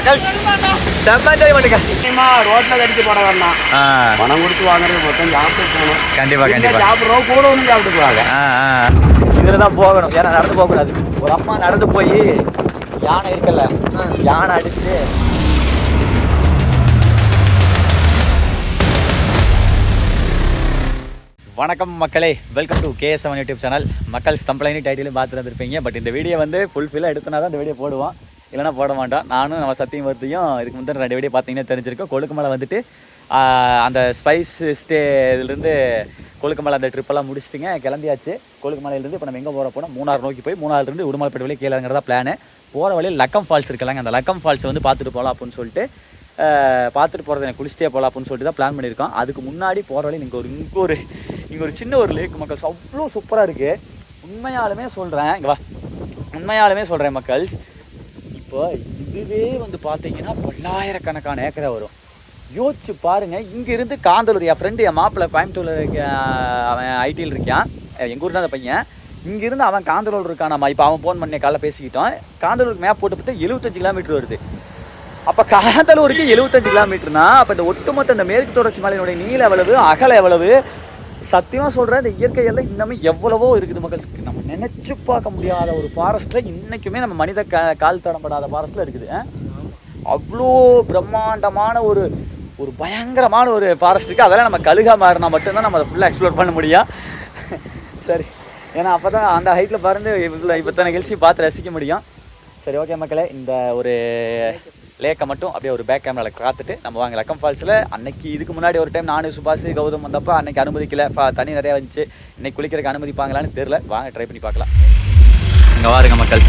மக்கள் செம்ம என்ஜாய் பண்ணுங்க ரோட்ல கடிச்சு போட பணம் கொடுத்து வாங்குறது மொத்தம் சாப்பிட்டு போகணும் கண்டிப்பா கண்டிப்பா. சாப்பிட்றோம் கூட ஆ ஆ. இதில் தான் போகணும். ஏன்னா நடந்து போகக்கூடாது. ஒரு அம்மா நடந்து போய் யானை இருக்குல்ல யானை அடிச்சு வணக்கம் மக்களே. Welcome to K S seven YouTube channel மக்கள் ஸ்தம்பளைனி டைட்டிலும் பார்த்து வந்திருப்பீங்க பட் இந்த வீடியோ வந்து ஃபுல்ஃபில்லாக எடுத்தனா தான் இந்த வீடியோ போடுவோம். இல்லைன்னா போட மாட்டோம். நானும் நம்ம சத்தியம் வர்த்தியும் இதுக்கு முந்தின ரெண்டு வீடியோ பார்த்தீங்கன்னா தெரிஞ்சிருக்கோம். கொழுக்குமலை வந்துட்டு அந்த ஸ்பைஸ் ஸ்டே இதுலேருந்து கொழுக்குமலை அந்த ட்ரிப்பெல்லாம் முடிச்சிட்டுங்க கிளம்பியாச்சு. கொழுக்குமலையிலேருந்து இப்போ நம்ம எங்கே போகிற போனால் மூணார் நோக்கி போய் மூணாறுலேருந்து உடுமலைப்பேட்டை வழியே கீழேங்கிறதா பிளானு போகிற வழியில் லக்கம் ஃபால்ஸ் இருக்கலாங்க அந்த லக்கம் ஃபால்ஸ் வந்து பார்த்துட்டு போகலாம் அப்படின்னு சொல்லிட்டு பார்த்துட்டு போகிறது எனக்கு குளிச்சிட்டே போகலாம் அப்படின்னு சொல்லிட்டு தான் பிளான் பண்ணியிருக்கோம். அதுக்கு முன்னாடி போகிற வழி இங்கே ஒரு இங்கே ஒரு இங்கே ஒரு சின்ன ஒரு லேக் மக்கள்ஸ் அவ்வளோ சூப்பராக இருக்குது உண்மையாலுமே சொல்கிறேன் இங்கே வா. உண்மையாலுமே சொல்கிறேன் மக்கள்ஸ் இப்போ இதுவே வந்து பார்த்தீங்கன்னா பல்லாயிரக்கணக்கான ஏக்கரா வரும். யோசிச்சு பாருங்க இங்கிருந்து காந்தலூர் என் ஃப்ரெண்டு என் மாப்பிள்ளை கோயம்புத்தூர்ல இருக்க அவன் ஐடியில் இருக்கான். எங்கள் ஊர் தான் அந்த பையன். இங்கிருந்து அவன் காந்தலூர் இருக்கான் நம்ம. இப்போ அவன் ஃபோன் பண்ணி காலைல பேசிக்கிட்டோம். காந்தலூருக்கு மேப் போட்டு பார்த்தா எழுபத்தஞ்சு கிலோமீட்டர் வருது. அப்போ காந்தலூருக்கு எழுபத்தஞ்சு கிலோமீட்டர்னா அப்போ இந்த ஒட்டுமொத்த இந்த மேற்கு தொடர்ச்சி மலையினுடைய நீள எவ்வளவு அகல எவ்வளவு சத்தியமாக சொல்கிறேன் இந்த இயற்கையெல்லாம் இன்னுமே எவ்வளவோ இருக்குது மக்கள். நம்ம நினச்சி பார்க்க முடியாத ஒரு ஃபாரஸ்ட்டில் இன்றைக்குமே நம்ம மனித க கால் தடம்படாத ஃபாரஸ்ட்டில் இருக்குது. அவ்வளோ பிரம்மாண்டமான ஒரு ஒரு பயங்கரமான ஒரு ஃபாரஸ்ட் இருக்குது அதெல்லாம் நம்ம கழுகா மாறினா மட்டும்தான் நம்ம அதை ஃபுல்லாக எக்ஸ்ப்ளோர் பண்ண முடியும். சரி. ஏன்னா அப்போ தான் அந்த ஹைட்டில் பறந்து இவ்வளோ இப்போ நிகழ்ச்சி பார்த்து ரசிக்க முடியும். சரி ஓகே மக்களே இந்த ஒரு லேக்கை மட்டும் அப்படியே ஒரு பேக் கேமராவில் காத்துட்டு நம்ம வாங்க. லக்கம் ஃபால்ஸில் அன்னைக்கு இதுக்கு முன்னாடி ஒரு டைம் நானும் சுபாஷ் கௌதம் வந்தப்போ அன்னைக்கு அனுமதிக்கல. தண்ணி நிறையா வந்துச்சு இன்னைக்கு குளிக்கிறதுக்கு அனுமதிப்பாங்களான்னு தெரில வாங்க ட்ரை பண்ணி பார்க்கலாம். இங்கே வாருங்க மக்கள்.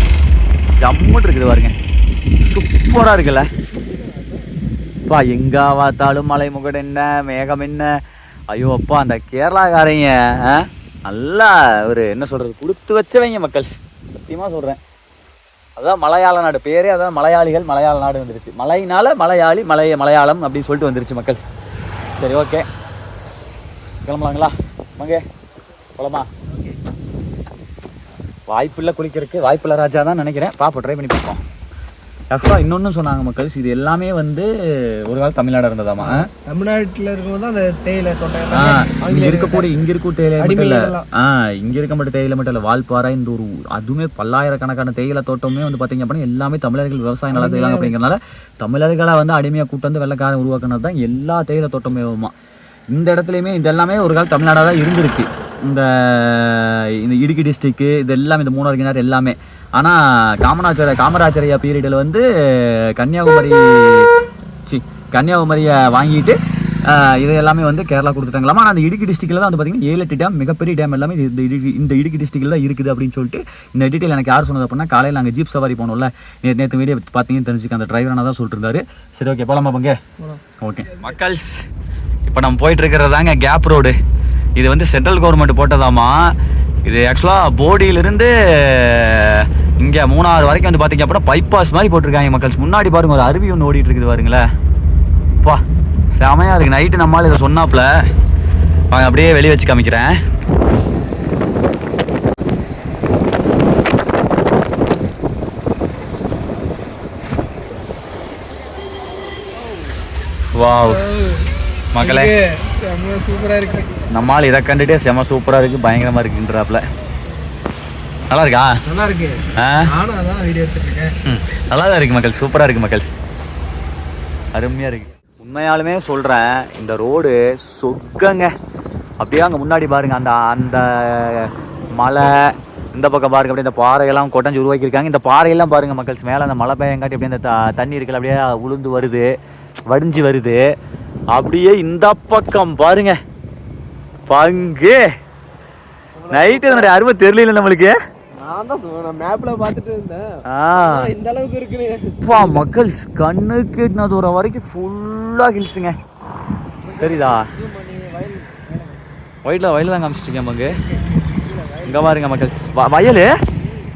ஜம்முன்னு இருக்குது பாருங்க. சூப்பராக இருக்குல்ல? அப்பா எங்கே பார்த்தாலும் மலை முகடு என்ன மேகம் என்ன? ஐயோ அப்பா அந்த கேரளாக்காரங்க நல்லா ஒரு என்ன சொல்கிறது கொடுத்து வச்சவங்க மக்கள். சத்தியமாக சொல்கிறேன் அதான் மலையாள நாடு பேரே அதான் மலையாளிகள் மலையாள நாடு வந்துருச்சு. மலையினால மலையாளி மலைய மலையாளம் அப்படின்னு சொல்லிட்டு வந்துருச்சு மக்கள். சரி ஓகே. கிளம்பலாங்களா? வாங்க. போலாமா? வாய்ப்பில்லை குளிக்கிறதுக்கு வாய்ப்பில்லை ராஜா தான் நினைக்கிறேன். பாப்போம் ட்ரை பண்ணி பார்ப்போம் ஆக்சுவலாக இன்னொன்று சொன்னாங்க மக்கள் இது எல்லாமே வந்து ஒரு காலம் தமிழ்நாடு இருந்ததாமா? தமிழ்நாட்டுல இருக்கும்போது அந்த தேயிலை தோட்டம் இங்க இருக்கக்கூடிய இங்க இருக்க தேயிலை மட்டும் இல்ல. ஆ இங்க இருக்க மட்டும் தேயிலை மட்டும் இல்ல வால்பாறை இந்த ஒரு. அதுவுமே பல்லாயிரக்கணக்கான தேயிலை தோட்டமே வந்து பாத்தீங்க அப்படின்னா எல்லாமே தமிழர்கள் விவசாயம் நல்லா செய்வாங்க அப்படிங்கறனால தமிழர்களை வந்து அடிமையா கூட்டு வந்து வெள்ளக்காரன் உருவாக்குனது தான் எல்லா தேயிலை தோட்டமே இந்த இடத்துலையுமே இது எல்லாமே ஒரு காலம் தமிழ்நாடாக தான் இருந்திருக்கு இந்த இந்த இடுக்கி டிஸ்ட்ரிக்கு இது எல்லாமே இந்த மூணாறு கிணறு எல்லாமே ஆனால் காமராஜர் காமராஜரையா பீரியடில் வந்து கன்னியாகுமரி சி கன்னியாகுமரியை வாங்கிட்டு இது எல்லாமே வந்து கேரளா கொடுத்துட்டாங்களாமா. ஆனால் அந்த இடுக்கி டிஸ்ட்ரிக்டில் தான் வந்து பார்த்தீங்கன்னா ஏழு எட்டு டேம் மிகப்பெரிய டேம் எல்லாமே இது- இந்த இடுக்கி இந்த இடுக்கி டிஸ்ட்ரிக்டில் தான் இருக்குது அப்படின்னு சொல்லிட்டு இந்த டீட்டெயில் எனக்கு யார் சொன்னது அப்படின்னா காலையில் நாங்கள் ஜீப் சவாரி போனோம்ல. நேற்று நேற்று வீடியோ பார்த்தீங்கன்னு தெரிஞ்சுக்க அந்த டிரைவரான தான் சொல்லிட்டு சரி ஓகே போலாமா பங்க? ஓகே மக்கள்ஸ் இப்போ நம்ம போயிட்டு இருக்கிறது தாங்க கேப் ரோடு இது வந்து சென்ட்ரல் கவர்மெண்ட் போட்டதாமா இது ஆக்சுவலாக போடியிலிருந்து இங்கே மூணாறு வரைக்கும் வந்து பார்த்தீங்க அப்படின்னா பைபாஸ் மாதிரி போட்டிருக்காங்க மக்கள்ஸ். முன்னாடி பாருங்க ஒரு அருவி ஒன்று ஓடிட்டு இருக்குது பாருங்களேன். பா செமையாக இருக்குது நைட்டு நம்மளால் இதை சொன்னாப்புல. வாங்க அப்படியே வெளியே வச்சு காமிக்கிறேன். வாவ். மகளே சூப்பராக இருக்கு. நம்மால் இதை கண்டுட்டே செம சூப்பராக இருக்குது பயங்கரமாக இருக்குன்றாப்புல நல்லா இருக்கா நல்லா இருக்கு நல்லா தான் இருக்குது மக்கள் சூப்பராக இருக்குது மக்கள். அருமையாக இருக்குது உண்மையாலுமே சொல்கிறேன் இந்த ரோடு சொர்க்கங்க. அப்படியே அங்கே முன்னாடி பாருங்க அந்த அந்த மலை இந்த பக்கம் பாருங்க அப்படியே இந்த பாறையெல்லாம் கொட்டஞ்சு உருவாக்கியிருக்காங்க. இந்த பாறையெல்லாம் பாருங்க மக்கள்ஸ் மேலே அந்த மழை பெய்யங்காட்டி அப்படியே இந்த த- தண்ணி இருக்குல்ல அப்படியே உளுந்து வருது வடிஞ்சு வருது. அப்படியே இந்த பக்கம் பாருங்க. பங்கு. நைட்டு அதனுடைய அருமை தெரியல நம்மளுக்கு. நான் தான் மேப்ல பார்த்துட்டு இருந்தேன். இந்த அளவுக்கு இருக்குன்னு. அப்பா மக்கள் கண்ணுக்கு எட்டின தூரம் வரைக்கும் ஃபுல்லாக ஹில்ஸுங்க. தெரியுதா? வயலில் வயலில் தான் காமிச்சிட்ருக்கேன் பங்கு. இங்கே பாருங்க மக்கள். வயல்?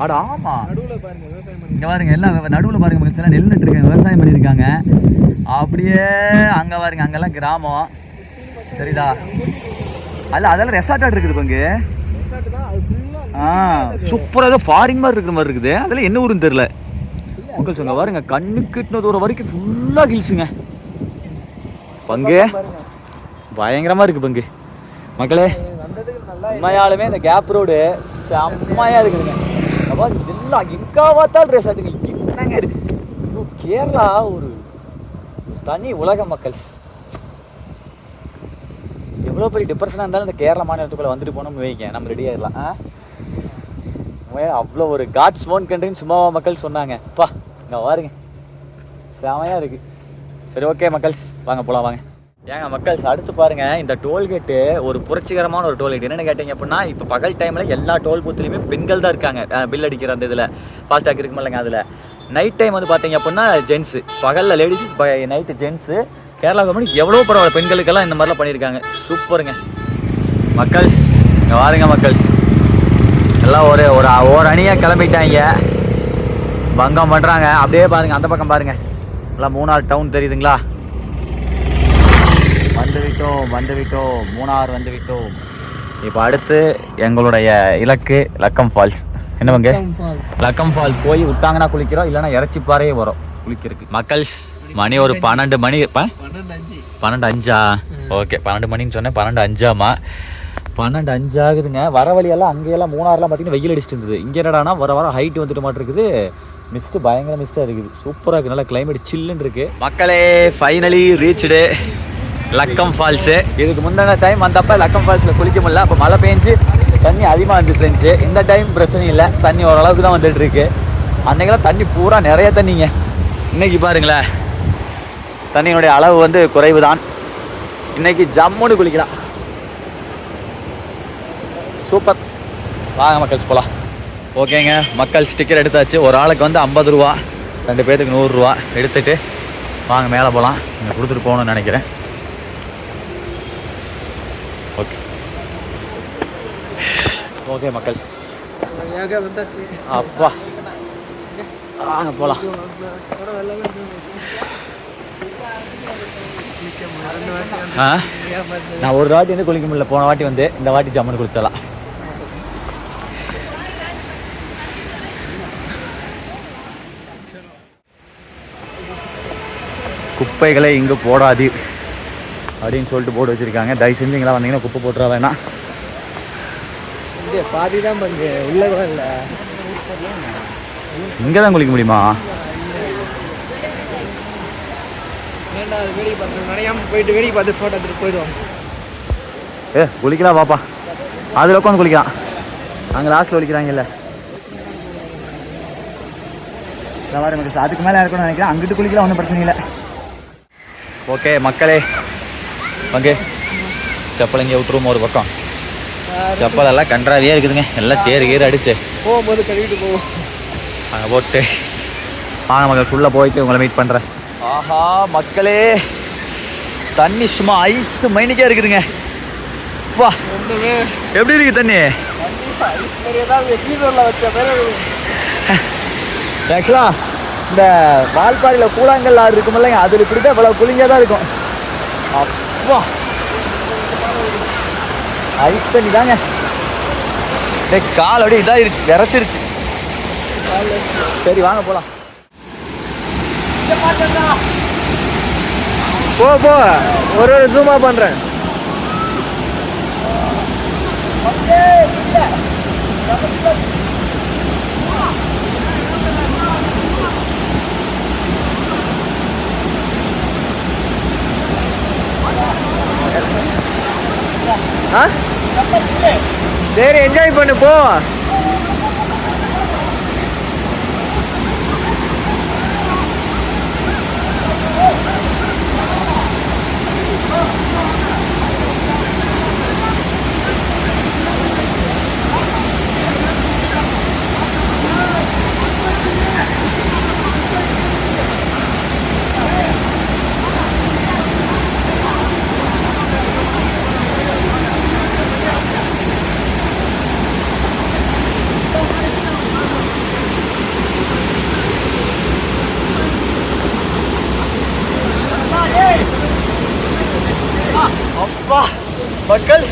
அட ஆமாம் இங்கே பாருங்க எல்லாம் நடுவில் பாருங்க மக்கள். எல்லாம் நெல் நட்டுருக்காங்க விவசாயம் பண்ணியிருக்காங்க. அப்படியே அங்கே பாருங்க அங்கெல்லாம் கிராமம். தெரியுதா? அல்ல அதெல்லாம் ரெசார்ட்டாக இருக்குது ஃபுல்லா ஆ சூப்பராக ஏதோ ஃபாரின் மாதிரி இருக்கிற மாதிரி இருக்குது. அதில் என்ன ஊருன்னு தெரில மக்கள் சொல்லுங்க பாருங்க கண்ணு கிட்டின தூரம் வரைக்கும் ஃபுல்லாக ஹில்ஸுங்க பங்கு பயங்கரமா இருக்கு பங்கு. மக்களே உண்மையாலுமே இந்த கேப் ரோடு செம்மையா இருக்குதுங்க. அப்பா எல்லாம் எங்க பார்த்தாலும் ட்ரெஸ் ஆட்டுங்க என்னங்க ஐயோ, கேரளா ஒரு தனி உலக மக்கள். எவ்வளோ பெரிய டிப்ரெஷனாக இருந்தாலும் இந்த கேரள மாநிலத்துக்குள்ளே வந்துட்டு போனோம்னு வைங்க. நம்ம ரெடி ஆகிடலாம் ஆ? அவ்வளோ ஒரு காட்ஸ் ஓன் கண்ட்ரின்னு சும்மாவா மக்கள் சொன்னாங்க. பா இங்கே பாருங்க செமையாக இருக்குது சரி ஓகே மக்கள்ஸ். வாங்க போகலாம் வாங்க. ஏங்க மக்கள்ஸ் அடுத்து பாருங்கள் இந்த டோல்கேட்டு ஒரு புரட்சிகரமான ஒரு டோல்கேட் என்னென்னு கேட்டிங்க அப்படின்னா இப்போ பகல் டைமில் எல்லா டோல் பூத்துலையுமே பெண்கள் தான் இருக்காங்க. பில் அடிக்கிற அந்த இதில். ஃபாஸ்டாக் இருக்குமில்லங்க அதில். நைட் டைம் வந்து பார்த்தீங்க அப்படின்னா ஜென்ஸு பகலில் ladies night gents Kerala government எவ்வளோ பரவாயில்ல பெண்களுக்கெல்லாம் இந்த மாதிரிலாம் பண்ணியிருக்காங்க. சூப்பருங்க. மக்கள்ஸ் இங்கே வாருங்க மக்கள்ஸ். எல்லாம் ஒரு ஒரு ஒரு அணியாக கிளம்பிட்டாங்க. பங்கம் பண்ணுறாங்க அப்படியே பாருங்க அந்த பக்கம் பாருங்க. எல்லாம் மூணார் டவுன் தெரியுதுங்களா? வந்து விட்டோம் வந்து விட்டோம். மூணார் வந்து விட்டோம். இப்போ அடுத்து எங்களுடைய இலக்கு லக்கம் ஃபால்ஸ் என்ன பங்கு? லக்கம் ஃபால்ஸ் போய் விட்டாங்கன்னா குளிக்கிறோம் இல்லைன்னா இறச்சிப்பாறையே வரும். குளிக்கிறதுக்கு. மக்கள்ஸ் மணி ஒரு பன்னெண்டு மணி பன்னெண்டு அஞ்சு. ஓகே பன்னெண்டு மணின்னு சொன்னேன் பன்னெண்டு அஞ்சாமா பன்னெண்டு அஞ்சு ஆகுதுங்க வர வழியெல்லாம் அங்கேயெல்லாம் மூணாறுலாம் பார்த்தீங்கன்னா வெயில் அடிச்சிட்டு இருந்தது. இங்கே என்னடானா வர வர ஹைட் வந்துட்டு மாட்டிருக்குது. மிஸ்ட்டு பயங்கர மிஸ்ட்டாக இருக்குது. சூப்பராக இருக்குது. நல்லா கிளைமேட் சில்லுன்னு இருக்கு. மக்களே ஃபைனலி ரீச்டு லக்கம் ஃபால்ஸு இதுக்கு முந்தின டைம் வந்தப்போ லக்கம் ஃபால்ஸில் குளிக்க முடியல. அப்போ மழை பெஞ்சு தண்ணி அதிகமாக வந்துட்டு இருந்துச்சு இந்த டைம் பிரச்சனை இல்லை. தண்ணி ஓரளவுக்கு தான் வந்துட்டு இருக்கு. அன்னைக்கெல்லாம் தண்ணி பூரா நிறைய தண்ணிங்க. இன்னைக்கு பாருங்களேன். தண்ணியினுடைய அளவு வந்து குறைவு தான் இன்னைக்கு ஜம்முன்னு குளிக்கலாம். சூப்பர். வாங்க மக்கள்ஸ் போகலாம் ஓகேங்க. மக்கள் ஸ்டிக்கர் எடுத்தாச்சு. ஒரு ஆளுக்கு வந்து ஐம்பது ரூபா ரெண்டு பேருக்கு நூறுரூவா எடுத்துட்டு வாங்க மேலே போகலாம் இங்கே கொடுத்துட்டு போகணும்னு நினைக்கிறேன். ஓகே. ஓகே மக்கள். அப்பா. வாங்க போகலாம் நான் ஒரு வாட்டி வந்து குளிக்க முடியல. போன வாட்டி வந்து இந்த வாட்டி ஜம்முன்னு குளிச்சலாம் குப்பைகளை இங்கு போடாது அப்படின்னு சொல்லிட்டு போட்டு வச்சிருக்காங்க. தயவு செஞ்சு இங்கெல்லாம் வந்தீங்கன்னா குப்பை போட்டுற வேணாம். பாதி தான் பங்கு உள்ள கூட இல்லை. இங்கே தான் குளிக்க முடியுமா? வேண்டாம் அது வேடிக்கை பார்த்து நினையாம போயிட்டு வேடிக்கை பார்த்து ஃபோட்டோ எடுத்துட்டு போயிடுவோம். ஏ குளிக்கலாம் பாப்பா அதில் உட்காந்து குளிக்கலாம். அங்கே லாஸ்ட்டில் குளிக்கிறாங்கல்ல. இல்லை வர மக்கள் அதுக்கு மேலே இருக்கணும்னு நினைக்கிறேன் அங்கிட்டு குளிக்கலாம் ஒன்றும் பிரச்சனை இல்லை. ஓகே மக்களே. பங்கு செப்பல் இங்கே விட்டுருவோம் ஒரு பக்கம். செப்பல் எல்லாம் கன்றாவியே இருக்குதுங்க. எல்லாம் சேரு கீறு அடிச்சு. போகும்போது கழுவிட்டு போவோம். அங்கே போட்டு. வாங்க மக்கள் ஃபுல்லாக போயிட்டு உங்களை மீட் பண்ணுறேன் ஆஹா மக்களே. தண்ணி சும்மா ஐஸ் மைனிக்கே இருக்குதுங்க. வா. எப்படி இருக்கு தண்ணி? ஆக்சுவலா இந்த வால்பாடியில் கூழாங்கல் ஆறு இருக்கும் இல்லைங்க அதில் தான் இவ்வளோ குளிங்க தான் இருக்கும். அப்பா. ஐஸ் தண்ணி தாங்க. கால் அப்படியே இதாயிருச்சு விரைச்சிருச்சு. சரி வாங்க போலாம். போ போ. ஒரு ஒரு ஜூமா பண்ணுறேன் ஆ? சரி என்ஜாய் பண்ணு போ அப்பா மக்கள்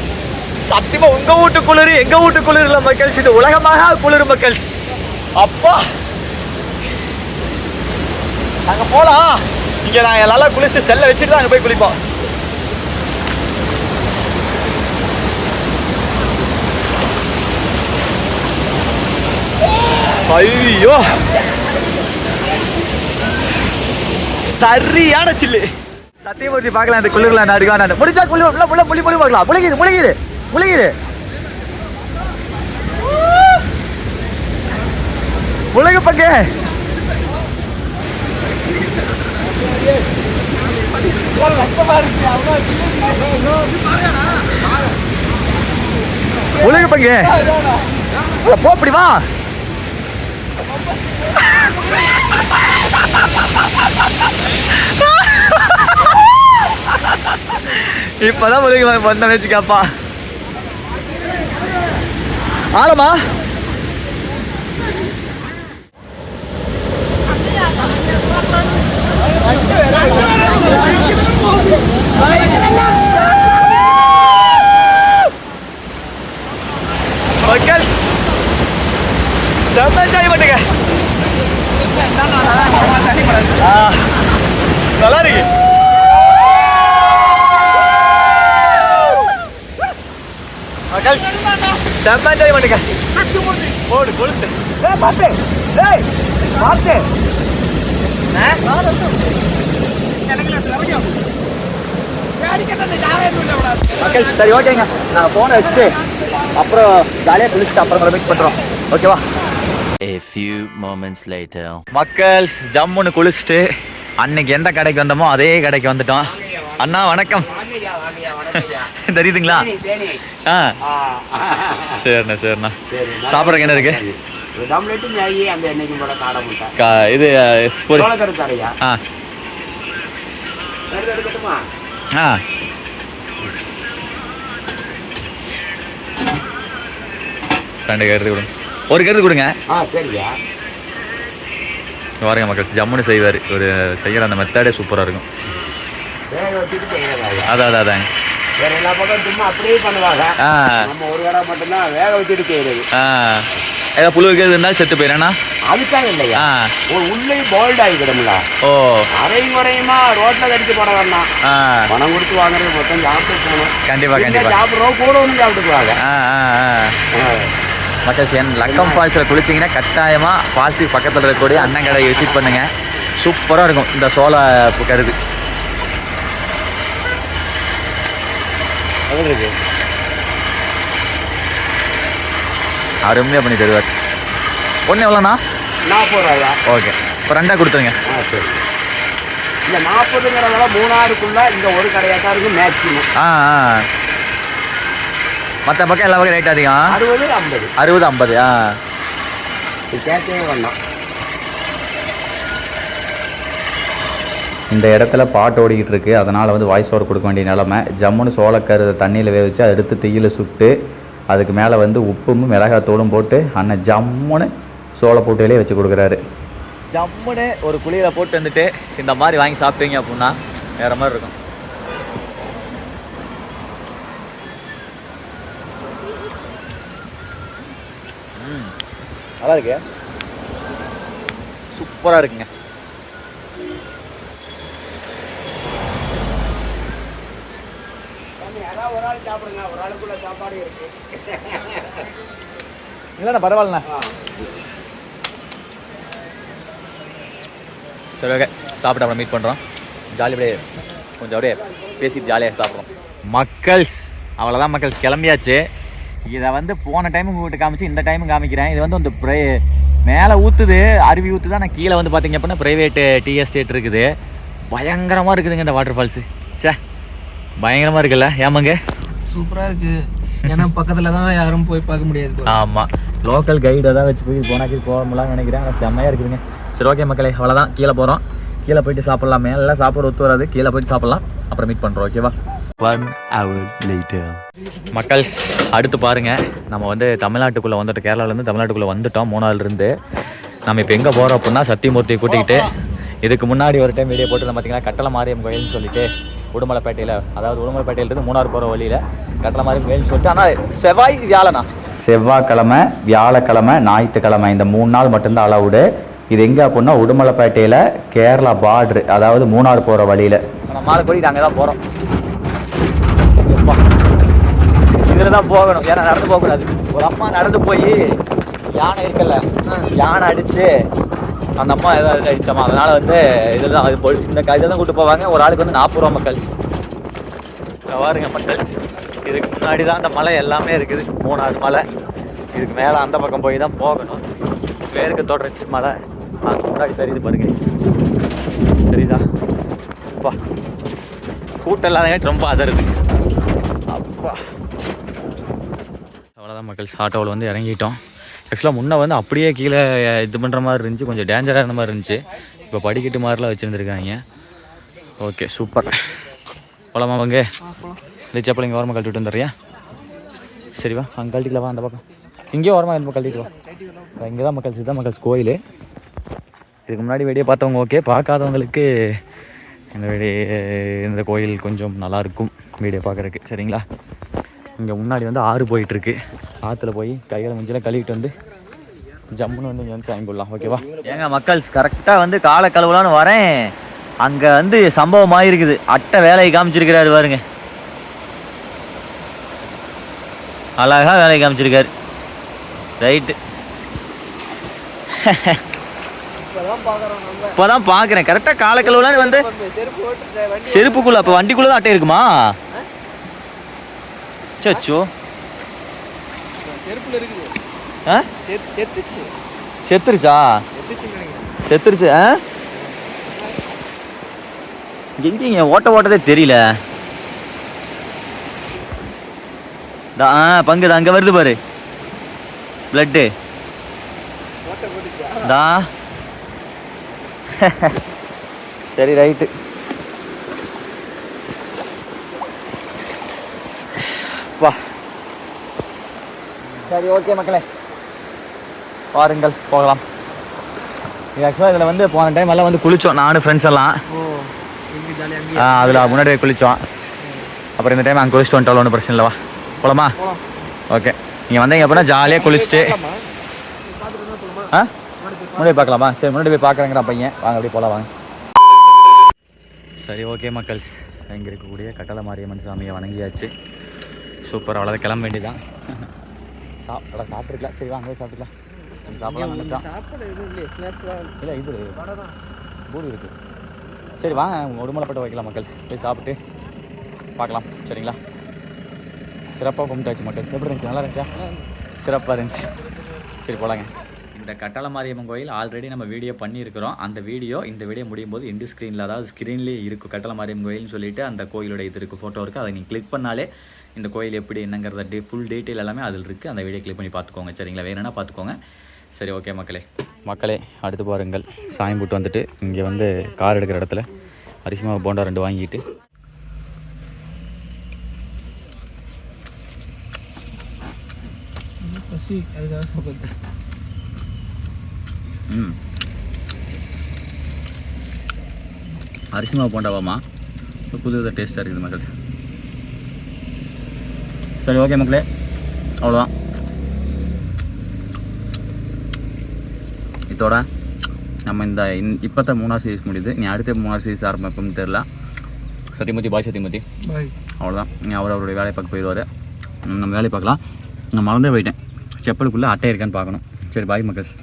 சத்தியமா உங்க வீட்டு குளிர் எங்க வீட்டு குளிர் இல்ல மக்கள்ஸ் இது உலகமாக குளிர் மக்கள்ஸ் அப்பா! நாங்கள் போகலாம் இங்கே நாங்கள் நல்லா குளிச்சு செல்லை வச்சுட்டு தான் அங்கே போய் குளிப்போம். ஐயோ! சரியான சில்லு. சத்தியமூர்த்தி பார்க்கலாம் இந்த குளிர்ல நான் முடிச்சா குளி உள்ள உள்ள புளி புளி பார்க்கலாம். முழுகிடு முழுகிடு முழுகிடு உலக பங்கு. உலக பங்கு. போப்படி வா. இப்பதான் முழுகு வந்த வச்சுக்கப்பா. ஆலமா மக்கள் செம்ம என்ஜாய் பண்ணுங்க ஆ, நல்லா இருக்கு மக்கள் செம்ம என்ஜாய் பண்ணுங்க போடு கொளுத்து டேய் பாத்து டேய் பாத்து மக்கள் சரி ஓகேங்க. நான் ஃபோனை வச்சுட்டு அப்புறம் ஜாலியாக குளிச்சுட்டு அப்புறம் மீட் பண்ணுறோம் ஓகேவா A few moments later. மக்கள் ஜம்முன்னு குளிச்சுட்டு அன்னைக்கு எந்த கடைக்கு வந்தோமோ அதே கடைக்கு வந்துட்டோம். அண்ணா வணக்கம். தெரியுதுங்களா? ஆ. சரிண்ணா சரிண்ணா. சாப்பிட்றதுக்கு என்ன இருக்கு? அந்த காடை முட்டை. இது சோளக்கரு தரையா ஆ. எடுக்கட்டுமா ஆ. ரெண்டு கருது கொடுங்க ஒரு கருது கொடுங்க. ஆ சரியா. பாருங்க மக்கள் ஜம்முன்னு செய்வார். ஒரு செய்கிற அந்த மெத்தடே சூப்பராக இருக்கும். அதான் அதான் அதாங்க. வேற எல்லா பக்கம் சும்மா அப்படியே பண்ணுவாங்க. நம்ம ஒரு கடை மட்டும்தான் வேக வச்சுட்டு செய்யறது. ஏதாவது புழு வைக்கிறது இருந்தால் செத்து போயிடணா அதுக்காக இல்லையா? ஒரு உள்ளே போல்ட் ஆகிக்கிடும்ல ஓ. அரையும் குறையுமா? ரோட்ல கடிச்சு போட வேண்டாம். பணம் கொடுத்து வாங்குறது மொத்தம் சாப்பிட்டு போகணும் கண்டிப்பா கண்டிப்பா. சாப்பிடுறோம் கூட ஒன்று சாப்பிட்டுக்குவாங்க என் லக்கம் ஃபால்ஸில் குளிச்சிங்கன்னா கட்டாயமாக ஃபால்ஸுக்கு பக்கத்தில் இருக்கக்கூடிய அண்ணன் கடையை விசிட் பண்ணுங்க. சூப்பராக இருக்கும் இந்த பு- கருது இருக்கு அருமையாக பண்ணி தருவார். ஒன்று எவ்வளோண்ணா? நாற்பது ரூபாயா ஓகே. இப்போ ரெண்டாக கொடுத்துருங்க. ஆ சரி. இந்த நாற்பதுங்கிறதால மூணாறுக்குள்ள இந்த ஒரு கடையாக தான் இருக்கும் மேக்ஸிமம் ஆ ஆ. மற்ற பக்கம் எல்லா பக்கம் ரேட் அதிகம்? அறுபது ஐம்பது. அறுபது ஐம்பது ஆ. இது கேட்கவே வேண்டாம். இந்த இடத்துல பாட்டு ஓடிக்கிட்டு இருக்கு. அதனால் வந்து வாய்ஸ் ஓவர் கொடுக்க வேண்டிய நிலமை. ஜம்முன்னு சோளக்கருதை தண்ணியில் வேவிச்சு அதை எடுத்து தீயில சுட்டு அதுக்கு மேலே வந்து உப்பும் மிளகாத்தூளும் போட்டு அண்ணன் ஜம்முன்னு சோள போட்டியிலே வச்சு கொடுக்குறாரு. ஜம்முன்னு ஒரு குழியில் போட்டு வந்துட்டு இந்த மாதிரி வாங்கி சாப்பிட்டீங்க அப்படின்னா வேற மாதிரி இருக்கும். ம், நல்லா இருக்கு. சூப்பராக இருக்குங்க. சாப்பிடுங்க ஒரு ஆளுக்குள்ள சாப்பாடு இருக்கு. இல்லைண்ணா பரவாயில்லண்ணா. சரி ஓகே சாப்பிட்டு அப்புறம் மீட் பண்ணுறோம் ஜாலி அப்படியே கொஞ்சம் அப்படியே பேசிட்டு ஜாலியாக சாப்பிட்றோம். மக்கள்ஸ் அவ்வளோதான் மக்கள்ஸ் கிளம்பியாச்சு. இதை வந்து போன டைம் உங்கள்கிட்ட காமிச்சு இந்த டைமும் காமிக்கிறேன். இது வந்து இந்த ப்ரை மேலே ஊற்றுது அருவி ஊற்றுது ஆனால் கீழே வந்து பார்த்தீங்க அப்படின்னா ப்ரைவேட்டு டீ எஸ்டேட் இருக்குது. பயங்கரமாக இருக்குதுங்க இந்த வாட்டர் ஃபால்ஸு ச்சே பயங்கரமாக இருக்குல்ல ஏமாங்க? சூப்பரா இருக்கு. ஏன்னா பக்கத்துல தான் யாரும் போய் பார்க்க முடியாது போல. ஆமாம் லோக்கல் கைடு தான் வச்சு போய் போனாக்கி போகலாம்னு நினைக்கிறேன். ஆனால் செம்மையாக இருக்குதுங்க. சரி ஓகே மக்களே அவ்வளோதான் கீழே போகிறோம் கீழே போயிட்டு சாப்பிட்லாம். மேலே சாப்பிட்ற ஒத்து வராது. கீழே போயிட்டு சாப்பிட்லாம். அப்புறம் மீட் பண்ணுறோம் ஓகேவா One hour later. மக்கள்ஸ் அடுத்து பாருங்க. நம்ம வந்து தமிழ்நாட்டுக்குள்ளே வந்துட்டோம் கேரளாலேருந்து தமிழ்நாட்டுக்குள்ளே வந்துட்டோம் மூணாறுலேருந்து நம்ம இப்போ எங்கே போகிறோம் அப்படின்னா சத்தியமூர்த்தியை கூட்டிக்கிட்டு இதுக்கு முன்னாடி ஒரு டைம் வீடியோ போட்டு பார்த்தீங்கன்னா கட்டளை மாரியம் கோயில்னு சொல்லிட்டு. உடுமலைப்பேட்டையில் அதாவது உடுமலைப்பேட்டையிலேருந்து மூணாறு போகிற வழியில் கட்டளை மாரியம் கோயில்னு சொல்லிட்டு ஆனால் செவ்வாய் வியாழனா? செவ்வாய்க்கிழமை வியாழக்கிழமை ஞாயிற்றுக்கிழமை இந்த மூணு நாள் மட்டும்தான் அலவுடு இது எங்கே அப்படின்னா உடுமலைப்பேட்டையில் கேரளா பார்டரு அதாவது மூணாறு போகிற வழியில். நம்ம மாலை கூட்டிட்டு அங்கே தான் போகிறோம் இதில் தான் போகணும். ஏன்னா நடந்து போகக்கூடாது. ஒரு அம்மா நடந்து போய் யானை இருக்குல்ல யானை அடிச்சு அந்த அம்மா ஏதாவது அடிச்சம்மா அதனால வந்து இதில் தான் அது போய் இந்த இதில் தான் கூட்டு போவாங்க. ஒரு ஆளுக்கு வந்து நாற்பது ரூபா மக்கள். பாருங்க மக்கள். இதுக்கு முன்னாடி தான் அந்த மலை எல்லாமே இருக்குது. மூணாவது மலை. இதுக்கு மேலே அந்த பக்கம் போய் தான் போகணும். பேருக்கு தொடர்ச்சி மலை. அங்கே முன்னாடி தெரியுது பாருங்க. தெரியுதா? அப்பா. கூட்டம் இல்லாதங்காட்டி ரொம்ப அதருது அப்பா. அவ்வளோதான் மக்கள். ஆட்டோவில் வந்து இறங்கிட்டோம். ஆக்சுவலாக முன்னே வந்து அப்படியே கீழே இது பண்ணுற மாதிரி இருந்துச்சு. கொஞ்சம் டேஞ்சராக இருந்த மாதிரி இருந்துச்சு. இப்போ படிக்கட்டு மாதிரிலாம் வச்சுருந்துருக்காங்க. ஓகே சூப்பர் போலாமா வாங்க? லிச்சப்பல இங்கே ஓரமாக கழட்டிட்டு வந்துடுறியா? சரி வா. அங்கே கழட்டிக்கலாம் வா அந்த பக்கம். இங்கேயே ஓரமாக இந்த பக்கம் இங்கே தான் மக்கள் சித்தா மக்கள்ஸ் கோயில். இதுக்கு முன்னாடி வீடியோ பார்த்தவங்க ஓகே பார்க்காதவங்களுக்கு இந்த வீடியோ இந்த கோயில் கொஞ்சம் நல்லாயிருக்கும் வீடியோ பார்க்குறக்கு சரிங்களா? இங்கே முன்னாடி வந்து ஆறு போயிட்டுருக்கு. ஆற்றுல போய் கைகளை முஞ்சில கழுவிட்டு வந்து ஜம்முன்னு வந்து இங்கே வந்து சாமி போடலாம். ஓகேவா ஏங்க மக்கள்ஸ் கரெக்டாக வந்து காலை கழுவலான்னு வரேன். அங்கே வந்து சம்பவம் ஆயிருக்குது. அட்டை வேலையை காமிச்சிருக்கிறாரு பாருங்க. அழகா வேலையை காமிச்சிருக்காரு. ரைட்டு இப்பதான் பார்க்குறேன் கரெக்டாக காலை கழுவலான்னு வந்து செருப்புக்குள்ள அப்போ வண்டிக்குள்ள தான் அட்டை இருக்குமா? செருப்புல இருக்குது. ஆ? செத்துச்சு. செத்துருச்சா? செத்துருச்சு ஆ? எங்கேங்க? ஓட்ட ஓட்டதே தெரியல. ஆ பங்குது அங்கே வருது பாரு. பிளட்டு. தா சரி ரைட்டு. சரி ஓகே மக்களே. பாருங்கள் போகலாம். இது ஆக்சுவலாக இதில் வந்து போன டைம் எல்லாம் வந்து குளித்தோம் நானும் ஃப்ரெண்ட்ஸ் எல்லாம். அதில் முன்னாடி போய் குளித்தோம் அப்புறம் இந்த டைம் அங்கே குளிச்சுட்டு வந்துட்டாலும் ஒன்றும் பிரச்சனை இல்லைவா போலாம்? ஓகே நீங்கள் வந்தீங்க அப்படின்னா ஜாலியாக குளிச்சுட்டு ஆ? முன்னாடி பார்க்கலாமா. சரி முன்னாடி போய் பார்க்குறேங்கிற பையன். வாங்க அப்படியே போகலாம் வாங்க. சரி ஓகே மக்கள். இங்கே இருக்கக்கூடிய கட்டளை மாரியம்மன் சாமியை வணங்கியாச்சு. சூப்பர் அவ்வளோதான் கிளம்ப வேண்டியதான் சாப்பிட சாப்பிட்டுருக்கலாம் சரி வாங்க போய் சாப்பிட்டுக்கலாம். சாப்பிடலாம் நினச்சோம் சாப்பாடு எதுவும் இல்லையே ஸ்நாக்ஸ் தான். இல்லை இது பூரி இருக்கு. சரி வாங்க உடுமலைப்பட்டு வைக்கலாம் மக்கள். போய் சாப்பிட்டு பார்க்கலாம். சரிங்களா? சிறப்பாக கும்பிட்டாச்சு மக்கள். எப்படி இருந்துச்சு? நல்லா இருந்துச்சா? சிறப்பாக இருந்துச்சு. சரி போலாங்க. இந்த கட்டளை மாரியம்மன் கோயில் ஆல்ரெடி நம்ம வீடியோ பண்ணியிருக்கிறோம். அந்த வீடியோ இந்த வீடியோ முடியும் போது எண்டு ஸ்க்ரீனில் அதாவது ஸ்க்ரீன்லேயே இருக்கும் கட்டளை மாரியம்மன் கோயில்னு சொல்லிட்டு அந்த கோயிலோட இது இருக்குது ஃபோட்டோ இருக்குது அதை நீங்கள் கிளிக் பண்ணாலே இந்த கோயில் எப்படி என்னங்கிறத டே ஃபுல் டீட்டெயில் எல்லாமே அதில் இருக்குது அந்த வீடியோ கிளிக் பண்ணி பார்த்துக்கோங்க சரிங்களா? வேணும்னா பார்த்துக்கோங்க. சரி ஓகே மக்களே. மக்களே அடுத்து பாருங்கள். சாயம் போட்டு வந்துட்டு இங்கே வந்து கார் எடுக்கிற இடத்துல அரிசி மாவு போண்டா ரெண்டு வாங்கிட்டு. ம். அரிசி மாவு போண்டாவாம்மா? புது டேஸ்ட்டாக இருக்குது மக்கள். சரி ஓகே மக்களே. அவ்வளோதான் இதோட நம்ம இந்த இப்போ தான் மூணாவது சீரிஸ் முடியுது. நீ அடுத்த மூணாவது சீரிஸ் ஆரம்பிப்போம்னு தெரில சத்தியமூர்த்தி பாய் சத்தியமூர்த்தி. அவ்வளோதான் நீ அவர் அவருடைய வேலையை பார்க்க போயிடுவார். நம்ம வேலையை பார்க்கலாம். நான் மறந்தே போயிட்டேன். செப்பலுக்குள்ளே அட்டை இருக்கான்னு பார்க்கணும். சரி பாய் மக்கள்ஸ்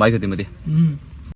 பாய் சத்தியமூர்த்தி. ம்.